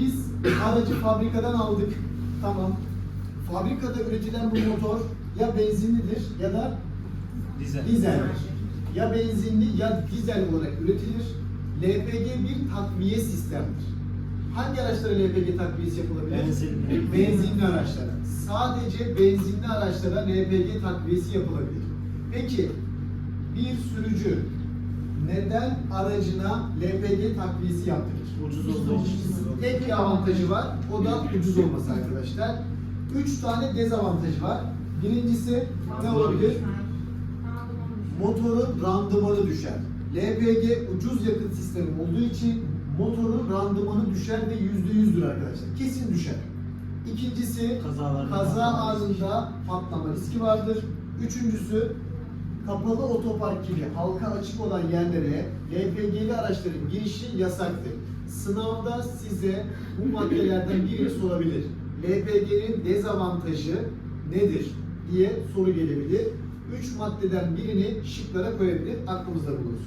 Biz aracı fabrikadan aldık. Tamam. Fabrikada üretilen bu motor ya benzinlidir ya da Dizel. dizeldir. Ya benzinli ya dizel olarak üretilir. LPG bir takviye sistemdir. Hangi araçlara LPG takviyesi yapılabilir? Benzinli. Benzinli araçlara. Sadece benzinli araçlara LPG takviyesi yapılabilir. Peki bir sürücü neden aracına LPG takviyesi yaptırır? Ucuz olduğu için. Tek bir avantajı var. O da ucuz olması arkadaşlar. Üç tane dezavantajı var. Birincisi ne olabilir? Motorun randımanı düşer. LPG ucuz yakıt sistemi olduğu için motorun randımanı düşer ve yüzde yüzdür arkadaşlar. Kesin düşer. İkincisi kaza anında patlama riski vardır. Üçüncüsü kapalı otopark gibi halka açık olan yerlere LPG'li araçların girişi yasaktır. Sınavda size bu maddelerden biri sorabilir. LPG'nin dezavantajı nedir diye soru gelebilir. Üç maddeden birini şıklara koyabilir. Aklımızda bulunsun.